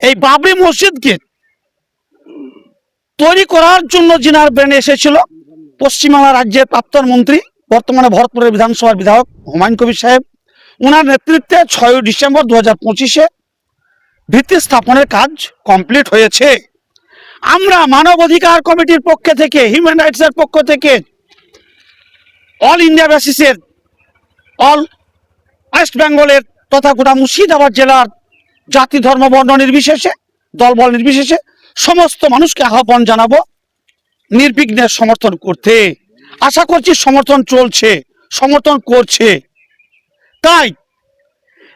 এই বাবরি মসজিদকে তৈরি করার জন্য যিনার ব্রেন এসেছিল পশ্চিমবাংলা রাজ্যের প্রাক্তন মন্ত্রী, বর্তমানে ভরতপুরের বিধানসভার বিধায়ক হুমায়ুন কবির সাহেব। ওনার নেতৃত্বে ছয় ডিসেম্বর দু হাজার পঁচিশে ভিত্তি স্থাপনের কাজ কমপ্লিট হয়েছে। আমরা মানব অধিকার কমিটির পক্ষ থেকে হিউম্যান রাইটসের পক্ষ থেকে অল ইন্ডিয়া বেসিসের অল ওয়েস্ট বেঙ্গলের তথা গোটা মুর্শিদাবাদ জেলার জাতি, ধর্ম, বর্ণ নির্বিশেষে, দলবল নির্বিশেষে সমস্ত মানুষকে আহ্বান জানাব, নির্বিঘ্নে সমর্থন করতে। আশা করছি সমর্থন চলছে, সমর্থন করছে। তাই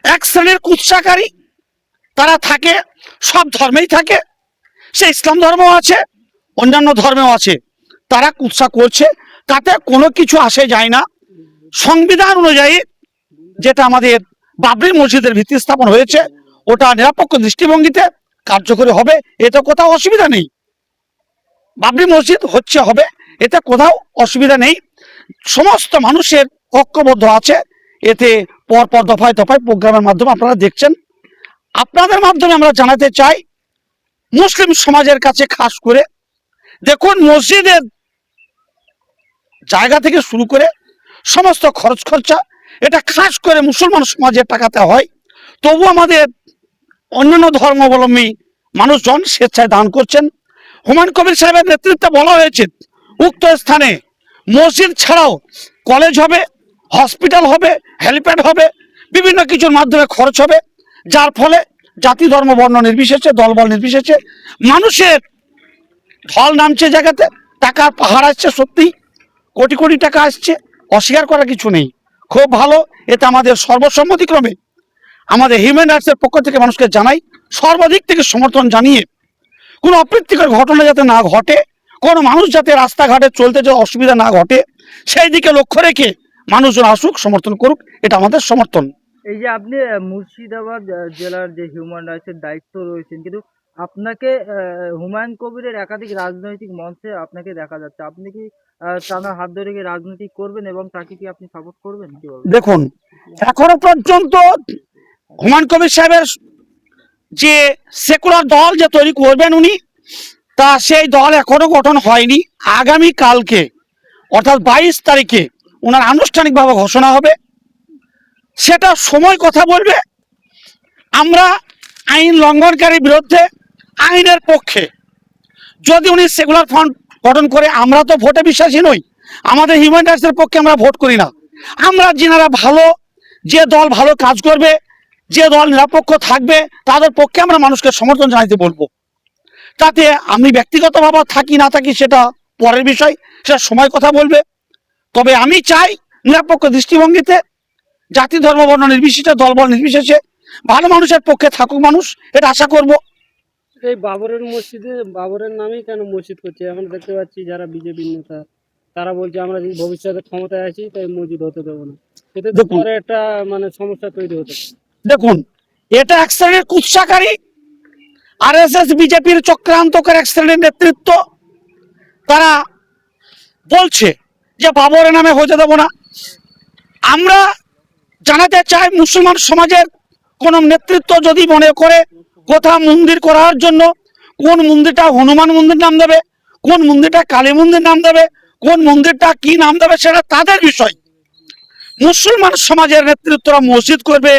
এক শ্রেণির কুৎসাকারী, তারা থাকে, সব ধর্মেই থাকে, সে ইসলাম ধর্ম আছে, অন্যান্য ধর্মেও আছে। তারা কুৎসা করছে, তাতে কোনো কিছু আসে যায় না। সংবিধান অনুযায়ী যেটা আমাদের বাবরি মসজিদের ভিত্তি স্থাপন হয়েছে ওটা নিরপেক্ষ দৃষ্টিভঙ্গিতে কার্যকরী হবে, এতে কোথাও অসুবিধা নেই। বাবরি মসজিদ হচ্ছে, হবে, এতে কোথাও অসুবিধা নেই। সমস্ত মানুষের ঐক্যবদ্ধ আছে। এতে পর পর দফায় দফায় প্রোগ্রামের মাধ্যমে আপনারা দেখছেন। আপনাদের মাধ্যমে আমরা জানাতে চাই, মুসলিম সমাজের কাছে খাস করে, দেখুন মসজিদের জায়গা থেকে শুরু করে সমস্ত খরচ খরচা, এটা খাস করে মুসলমান সমাজের টাকাতে হয়। তবু আমাদের অন্যান্য ধর্মাবলম্বী মানুষজন স্বেচ্ছায় দান করছেন। হুমায়ুন কবির সাহেবের নেতৃত্বে বলা হয়েছে, উক্ত স্থানে মসজিদ ছাড়াও কলেজ হবে, হসপিটাল হবে, হেলিপ্যাড হবে, বিভিন্ন কিছুর মাধ্যমে খরচ হবে। যার ফলে জাতি, ধর্ম, বর্ণ নির্বিশেষে, দলবল নির্বিশেষে মানুষের ঢল নামছে জায়গাতে, টাকার পাহাড় আসছে সত্যি, কোটি কোটি টাকা আসছে, অস্বীকার করার কিছু নেই। খুব ভালো এতে আমাদের সর্বসম্মতিক্রমে আমাদের হিউম্যান রাইটসের পক্ষ থেকে মানুষকে জানাই সর্বাধিক থেকে সমর্থন জানিয়ে কোনো অপ্রীতিকর ঘটনা যাতে না ঘটে কোনো মানুষ যাতে রাস্তাঘাটে চলতে যে অসুবিধা না ঘটে সেই দিকে লক্ষ্য রেখে মানুষজন আসুক সমর্থন করুক এটা আমাদের সমর্থন। এই যে আপনি মুর্শিদাবাদ জেলার যে হিউম্যান রাইটসের দায়িত্ব রয়েছেন কিন্তু আপনাকে হুমায়ুন কবিরের একাধিক রাজনৈতিক মঞ্চে আপনাকে দেখা যাচ্ছে। আপনি কি টানা হাত ধরে কি রাজনীতি করবেন এবং তাকে কি আপনি সাপোর্ট করবেন কি দেখুন এখনও পর্যন্ত হুমায়ুন কবির সাহেবের যে সেকুলার দল যে তৈরি করবেন উনি, তা সেই দল এখনও গঠন হয়নি। আগামী কালকে, অর্থাৎ বাইশ তারিখে ওনার আনুষ্ঠানিকভাবে ঘোষণা হবে। সেটা সময় কথা বলবে। আমরা আইন লঙ্ঘনকারীর বিরুদ্ধে আইনের পক্ষে, যদি উনি সেকুলার ফ্রন্ট গঠন করে, আমরা তো ভোটে বিশ্বাসী নই। আমাদের হিউম্যান রাইটসের পক্ষে আমরা ভোট করি না। আমরা যিনারা ভালো, যে দল ভালো কাজ করবে যে দল নিরপেক্ষ থাকবে তাদের পক্ষে আমরা মানুষকে সমর্থন জানাইতে বলব। তাতে আমি ব্যক্তিগতভাবে থাকি না থাকি সেটা পরের বিষয় সেটা সময় কথা বলবে। তবে আমি চাই নিরপেক্ষ দৃষ্টিভঙ্গিতে জাতি ধর্ম বর্ণ নির্বিশেষে দলবল নির্বিশেষে ভালো মানুষের পক্ষে থাকুক মানুষ এটা আশা করব। এই বাবরের মসজিদে বাবরের নামেই কেন মসজিদ করছে? এখন দেখতে পাচ্ছি যারা বিজেপি নেতা তারা বলছে আমরা যদি ভবিষ্যতে ক্ষমতায় আছি তাই মসজিদ হতে দেবো না। এতে একটা মানে সমস্যা তৈরি হতে পারে। দেখুন, এটা এক শ্রেণির কুৎসাকারী আর এস এস বিজেপির চক্রান্তকার এক শ্রেণির নেতৃত্ব। তারা বলছে যে বাবরের নামে হতে দেবো না। আমরা জানাতে চাই মুসলমান সমাজের কোন নেতৃত্ব যদি মনে করে কোথাও মন্দির করার জন্য, কোন মন্দিরটা হনুমান মন্দির নাম দেবে, কোন মন্দিরটা কালী মন্দির নাম দেবে, কোন মন্দিরটা কি নাম দেবে, সেটা তাদের বিষয়। মুসলমান সমাজের নেতৃত্বরা মসজিদ করবে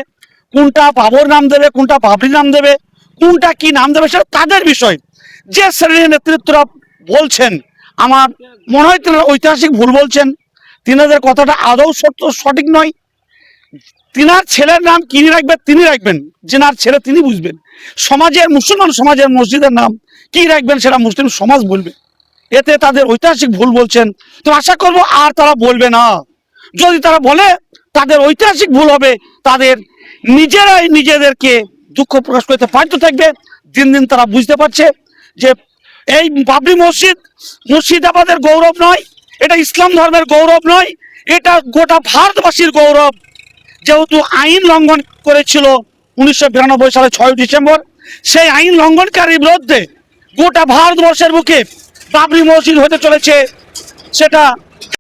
কোনটা বাবর নাম দেবে, কোনটা বাবরি নাম দেবে, কোনটা কি নাম দেবে সেটা তাদের বিষয়। যে শ্রেণির নেতৃত্বরা বলছেন, আমার মনে হয় তিনি ঐতিহাসিক ভুল বলছেন, তিনাদের কথাটা আদৌ সত্য, সঠিক নয়। তিনার ছেলের নাম কিনি রাখবেন তিনি রাখবেন। যেনার ছেলে, তিনি বুঝবেন। সমাজের, মুসলমান সমাজের মসজিদের নাম কি রাখবেন সেটা মুসলিম সমাজ বলবে। এতে তাদের ঐতিহাসিক ভুল বলছেন। তো আশা করব আর তারা বলবে না। যদি তারা বলে, তাদের ঐতিহাসিক ভুল হবে, তাদের নিজেরাই নিজেদেরকে দুঃখ প্রকাশ করতে বাধ্য থাকবে। দিন দিন তারা বুঝতে পারছে যে এই বাবরি মসজিদ, মুর্শিদাবাদের গৌরব নয়, এটা ইসলাম ধর্মের গৌরব নয়, এটা গোটা ভারতবাসীর গৌরব। যেহেতু আইন লঙ্ঘন করেছিল উনিশশো বিরানব্বই সালে ছয় ডিসেম্বর, সেই আইন লঙ্ঘনকারীর বিরুদ্ধে গোটা ভারতবর্ষের বুকে বাবরি মসজিদ হতে চলেছে। সেটা